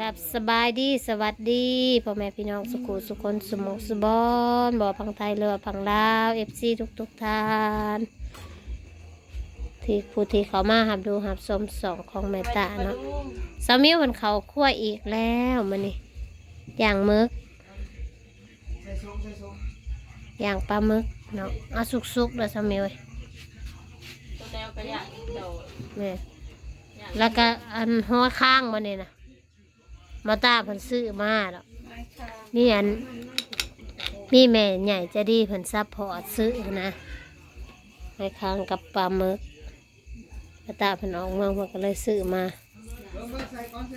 กับสบายดีสวัสดีพ่อแม่พี่น้องสุขุสุคนสมองสุบอนบ่อพังไทยเรือพังลาวเอฟซีทุกทุกๆท่านที่ผู้ที่เขามาหับดูหับชมสองของแม่ตาเนาะสามิวมันเขาคั่วอีกแล้วมันนี่อย่างมึกอย่างปลาหมึกเนาะเอาสุกๆเลยสามิวเอ้ยตัวแนวก็อยากเดี๋ยวเนี่ยอยากแล้วก็อันหัวข้างมันนี่นะ มาตาเพิ่นซื้อมาดอกนี่อันมีแม่ใหญ่จะดีเพิ่นซัพพอร์ตซื้อนะให้ข้างกับปลาหมึกมาตาเพิ่นออกเมืองเพิ่นก็เลยซื้อมา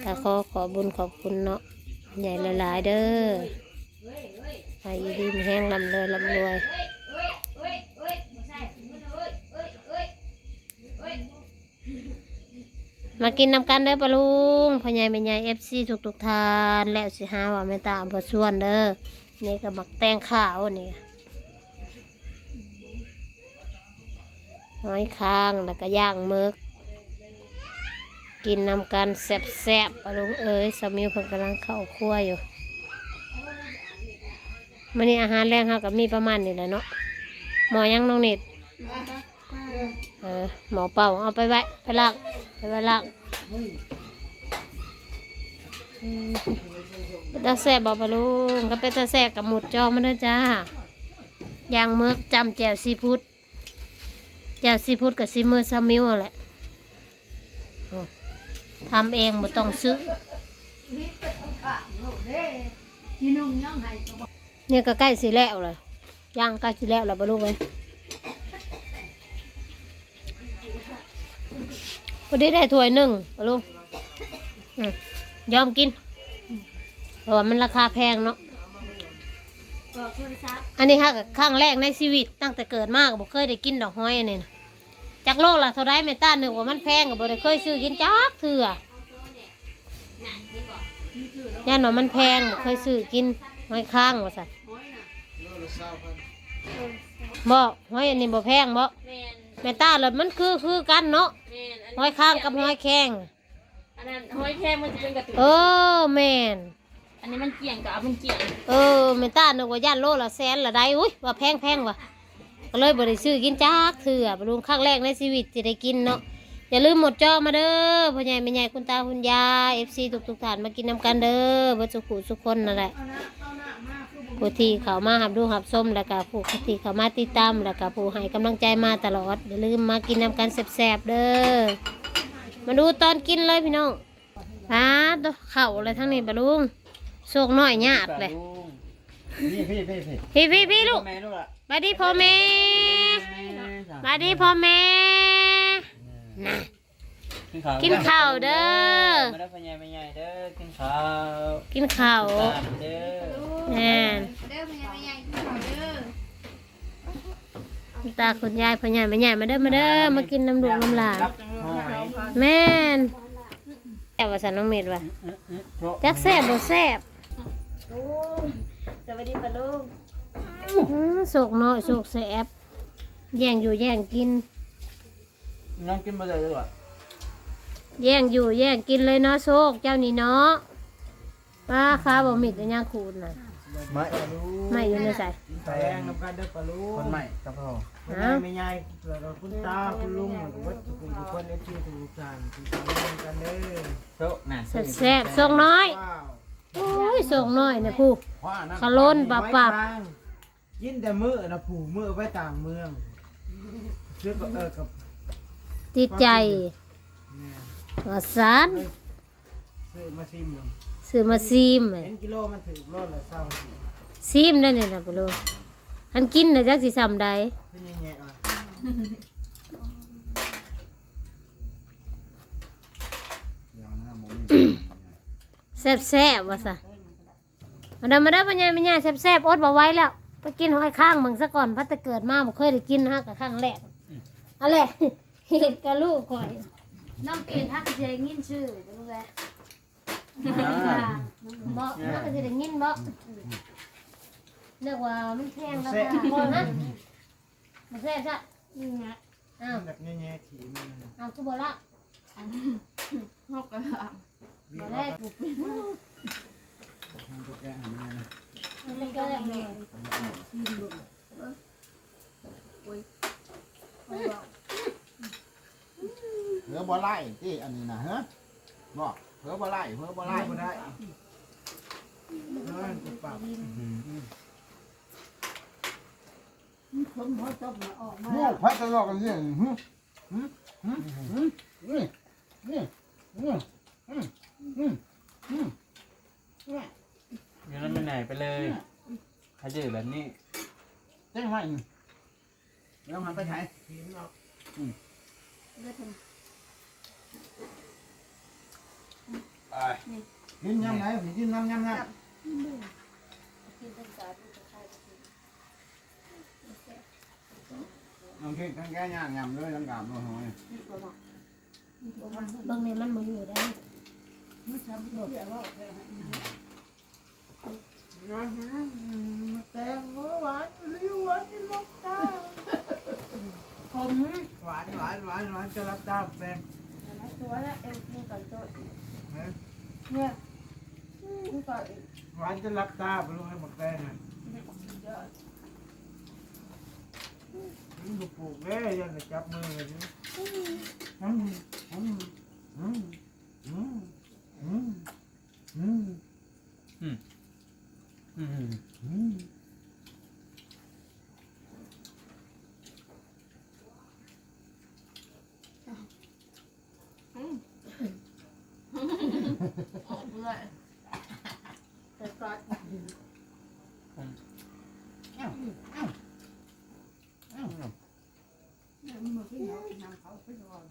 แต่ขอขอบุญขอบคุณเนาะใหญ่หลายๆเด้อให้ดีมแห้งลำเลยลำรวย มากินนำกันเด้อปะลุงพ่อใหญ่แม่ใหญ่เอฟซีทุกทุกๆทานแล้วสิหาว่าไม่ตามพอส่วนเด้อนี่ก็บักแตงขาวนี่หอยค้างแล้วก็ย่างมึก กินนำกันแซ่บๆปะลุงเอ้ยสามิวเพิ่นกำลังเข้าครัวอยู่มันนี้อาหารแรงเขากับมีประมาณนี้แหละเนาะหมอยังน้องนิด เออหมอเป่าเอาไปไว้ไปล้างไปไว้ล้างเป็นตาแสบบอกปลุงก็เป็นตาแสบกับหมุดจอมันด้วยจ้ายางเมือกจำแจวซีพุดแจวซีพุดกับซีมือซามิวแหละทำเองไม่ต้องซื้อเนี่ยก็ใกล้สิแล้วเลยย่างใกล้สิแล้วแล้วปลุงเลย พอดีได้ถ้วยหนึ่งเอาลุงอืมยอมกิน เพราะว่ามันราคาแพงเนาะอันนี้ค่ะครั้งแรกในชีวิตตั้งแต่เกิดมากบ่เคยได้กินดอกห้อยอันนี้นะจากโลกละเท่าไรเมต้าหนึ่งว่ามันแพงกับบ่ได้เคยซื้อกินจักเถื่อย่านว่ามันแพงบ่เคยซื้อกินห้อยข้างว่าสัตว์บ่ห้อยอันนี้บ่แพงบ่แมนเมต้าเลยมันคือคือกันเนาะแมนอัน ห้อยข้างกับห้อยแข้งอันนั้นห้อยแค่มันจะเป็นกระตุกเออแม่นอันนี้มันเกี่ยงกับเอามันเกี่ยงเออเมต้านึกว่าย่านโลละแสนละได้อุ้ยว่าแพงแพงว่ะก็เลยบริซื้อกินจักเถื่อบรุงครั้งแรกในชีวิตที่ได้กินเนาะอย่าลืมหมดจอมาเด้อพ่อใหญ่แม่ใหญ่คุณตาคุณยายเอฟซีทุกทุกๆท่านมากินน้ำกันเด้อเบ่สุขุสุกคนนั่นแหละ ผู้ที่เขามาหับดูหับส้มแล้วก็ผู้ที่เขามาติดตามแล้วก็ผู้ให้กำลังใจมาตลอดอย่าลืมมากินน้ำกันแซ่บๆเด้อมาดูตอนกินเลยพี่น้องฮะเข่าอะไรทั้งนี้บะลุงโศกน้อยยากเลยพี่พี่พี่พี่พี่พี่พี่ลูกแม่ลูกอะมาดีพ่อแม่มาดีพ่อแม่น่ะกินข้าวเด้อมาได้พ่อใหญ่แม่ใหญ่เด้อกินข้าวกินข้าวตามเด้อ แน่นเด้อแม่ใหญ่ใหญ่กินข้าวเด้อคุณตาคุณยายพ่อใหญ่แม่ใหญ่มาเด้อมาเด้อมากินน้ำดูกน้ำหลานรับหอยแม่นแซ่บว่าสันน้องเม็ดว่ะจักแซ่บบ่แซ่บสวัสดีปะลุงอื้อโศกน้อยโศกแซ่บแย่งอยู่แย่งกินน้องกินมาเลยดีกว่าแย่งอยู่แย่งกินเลยเนาะโชคเจ้านี่เนาะป้าค้าบ่มิดอันยังคูณน่ะ ไม่รู้ไม่อยู่ในใส่แปลงน้ำกันเด้อปลาลูกคนใหม่กับพ่อคนใหญ่ไม่ใหญ่แล้วก็คุณตาคุณลุงแล้วก็วัดทุกคนทุกคนเอฟซีทุกท่านทุกท่านกันเด้อโต๊ะน่ะแซ่บแซ่บๆโชคน้อยว้าวโอ้ยโชคน้อยนะผู้ว่านั่นขะล้นปรับปรับไว้ทางยินแต่มือนะผูมือไว้ต่างเมืองซื้อก็เออกับติดใจเนี่ยว่าสารซื้อมาซิมลง ซื้อมาซีมเห็นกิโลมันถือโลละเศร้าสิซีมได้เนี่ยนะปะโลอันกินนะจักสิซ้ำใดเป็นยังไงอะแซ่บแซ่บว่าซะมาเด้มาเด้ปัญญาปัญญาแซ่บแซ่บอดบ่ไว้แล้วไปกินหอยข้างมึงซะก่อนพัดแต่เกิดมาบ่เคยได้กินฮะกับข้างแรกอะไรเห็ดกับลูกก่อยน้องกินฮักก็สินชื่อบ่รู้แห ละบ่ฮักก็สิได้ยินบ่เรียกว่ามันแพงแล้วก็บ่ฮะมันแซ่บซะอืมอะอ้าวแบบแง่ๆขี่มันอ้าวคือบ่ละฮอกกะมมาได้กูเป็นทำตัวแกหันมานะมันก็ได้เลยเหือบ่ไล่ที่อันนี้นะเฮ้อบอก เหือบ่ไล่เหือบ่ไล่ไล่ก็ได้นั่นกูปรับคนพอจบมาออกมาโง่พัดตลอดกันเนี่ยหึหึหึหึนี่นี่นี่หึหึหึงั้นมันไปไหนไปเลยใครจะอยู่แบบนี้เจ๊งไหมแล้วมันไปไหนหินออก กินยำไหนกินน้ำยำน้ำน้องคิดทั้งแก่ย่างยำเลยทั้งกาบเลยหอยบางในมันมาอยู่ได้แตงโมหวานลิ้วหวานที่ลกตาผมหวานหวานหวานหวานจะรับตาแตงตัวแล้วเอ็มนี่ก่อนตัวนะ เนี่ยนี่ก่อนหวานจะรับตาไปลงให้หมดแตงอะมันก็ปลูกแม่ยังจะจับมือเลยนี่อืมอืมอืมอืมอืมอืม อืม อืม ออกเลยแต่ก่อนอ้าวอ้าวอ้าวเนี่ยมันมาขึ้นเขานำเขาขึ้นก่อน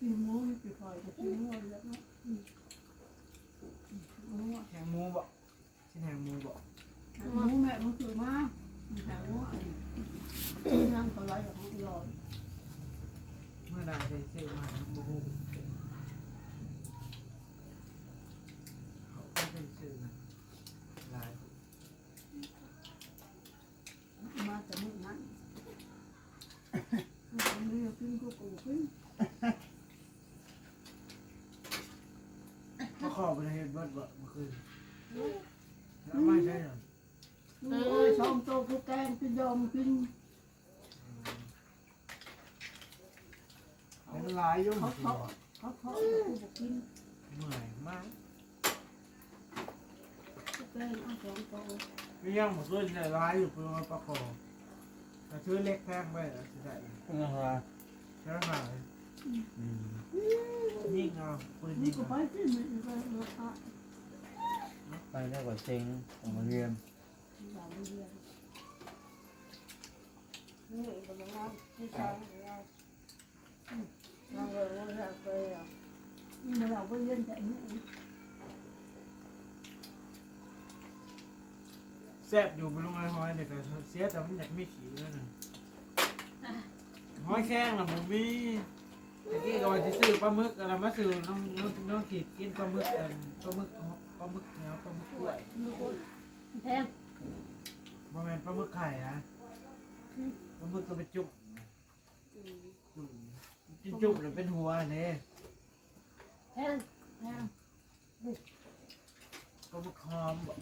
กินหมูนี่ไปคอยจะกินหมูแล้วเนาะหมูแหงหมูบ่ ชิ้นแหงหมูบ่หมูแม่มันคือมาหมูอันนั่งก็ร้อยกับของร้อยเมื่อใดได้ซื้อมาบูฮูเขาก็เป็นซื้อนะหลายมาแต่มื้อนั้นมันไม่กินก็กูขึ้นมาขอไปเฮ็ดเบิดบ่เมื่อคืนแล้วไม่ใช่หรอ เออช่องโตกูแกงกิน ยอมกินเป็นหลายอยุ่งเขาเขาเขาเขากูบอกกินเมื่อยมากกูแกงเอาสองโตไม่ยังหมดเลยเนี่ยหลายอยู่เพื่อมาประกอบแต่ซื้อเล็กแพงไปแล้วสิได้เป็นอะไรใช่ไหมอืมยิงเอาปืนนี่ยิงก็ไปเอาที่มันก็รถอะไปแล้วก็เซ็งของมาเรียนอย่าไปเรียน นี่ก็มานั่งที่ชายเรานั่งเลยเราไปอะนี่เราไปเรียนแต่นี่แซ่บอยู่บนลงไอ้หอยเนี่ยก็เสียแต่มันอยากมีขี้แล้วนึงหอยแข้งล่ะผมมีตะกี้ก็ว่าจะซื้อปลาหมึกอะไรมาซื้อน้องน้องน้องขีดกินปลาหมึกกันปลาหมึกปลาหมึกเนียปลาหมึกกล้วยแพงบ่แม่นปลาหมึกไข่นะ ปลาหมึกก็ไปจุ่มจุ่มจุ่มๆแล้วเป็นหัวเนี่ยแพงแพงปลาหมึกหอมบอก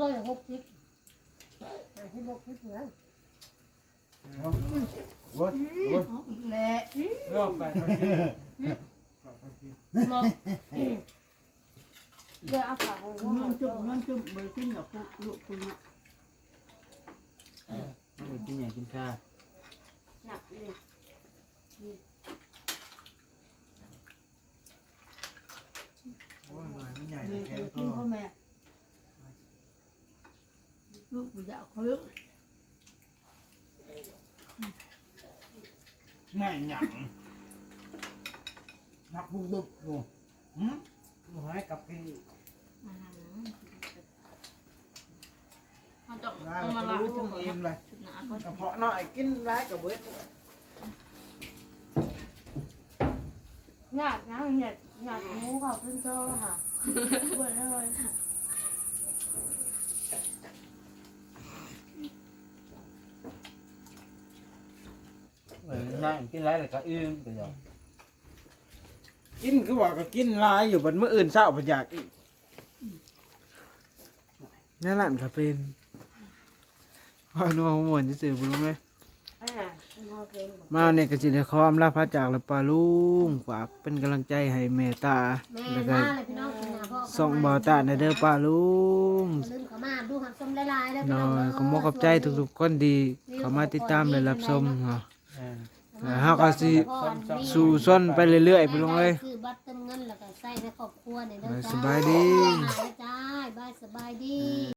ร้อยหกสิบแต่ที่บอกที่เหลือโว้ยโว้ยแหละรอบไปทางนี้รอบไปทางนี้บอกเดี๋ยวเอาฝากน้องจุ่มน้องจุ่มเบอร์ขึ้นกับพวกลูกคุณน่ะ ไม่ได้กินอย่างกินชาหนักเลยโอ้ยหน่อยมันใหญ่ ชุ่มอิ่มเลยกระเพาะน้อยกินร้ายกับเบิดหยาดนะหยาดหยาดหมูค่ะเพื่อนเจ้าค่ะเบิดเลยเออนั่งกินร้ายแล้วก็อิ่มไปเลยกินคือว่าก็กินร้ายอยู่บนเมื่ออื่นเศร้าปัญญากอีกนั่นแหละก็เป็น พอนัวหัวจะสื่อบ่รู้ไหมอ่าเอาเก่งบ่มาเนี่ยก็สิได้ขออำลาพระจากแล้วปาลุงฝากเป็นกำลังใจให้แม่ตาแม่แล้วก็มาเลยพี่น้องกินหาพ่อส่งบ่าวตาในเด้อปาลุงอย่าลืมเข้ามาดูหักส้มหลายๆแล้วหพี่น่น้อองยขอมขอบใจทุกๆคนดีเข้ามาติดตามและรับชมเนาะแม่นแล้วเฮาก็สิสู่ส้นไปเรื่อยๆไปลงเลยคือบัตรเติมเงินแล้วก็ใส่ในครอบครัวเนี่ยเด้อเออจ้าสบายดีจ้าบายสบายดี